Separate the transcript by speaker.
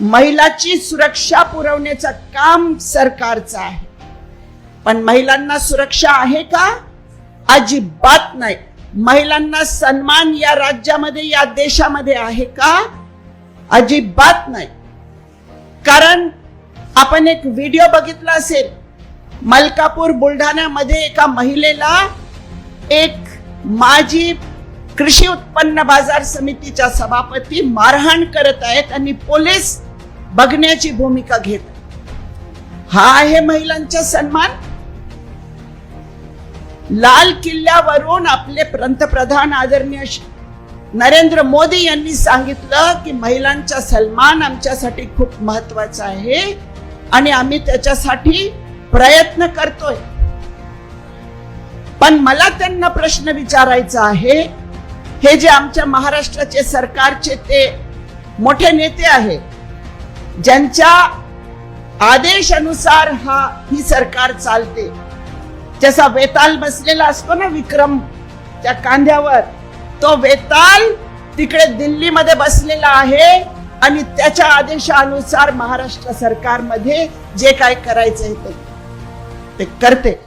Speaker 1: महिलाची सुरक्षा पुरवण्याचं काम सरकारचं आहे. पण महिलांना सुरक्षा आहे का? अजिबात नाही. महिलांना सन्मान या राज्यामध्ये या देशामध्ये आहे का? अजिबात नाही. कारण आपण एक व्हिडिओ बघितला असेल मलकापूर बुलढाण्यामध्ये एका महिलेला एक माजी कृषी उत्पन्न बाजार समितीच्या सभापती मारहाण करत आहेत आणि पोलीस बघण्याची भूमिका घेत. हा आहे महिलांचा सन्मान. लाल किल्ल्यावरून आपले पंतप्रधान आदरणीय नरेंद्र मोदी यांनी सांगितलं की महिलांचा सन्मान आमच्यासाठी खूप महत्त्वाचा आहे आणि आम्ही त्याच्यासाठी प्रयत्न करतोय. पण मला त्यांना प्रश्न विचारायचा आहे हे जे आमच्या महाराष्ट्राचे सरकारचे ते मोठे नेते आहेत ज्यांच्या आदेशानुसार हा ही सरकार चालते. जसा वेताल बसलेला असतो ना विक्रम त्या कांद्यावर तो वेताल तिकडे दिल्लीमध्ये बसलेला आहे आणि त्याच्या आदेशानुसार महाराष्ट्र सरकारमध्ये जे काय करायचं ते. ते करते.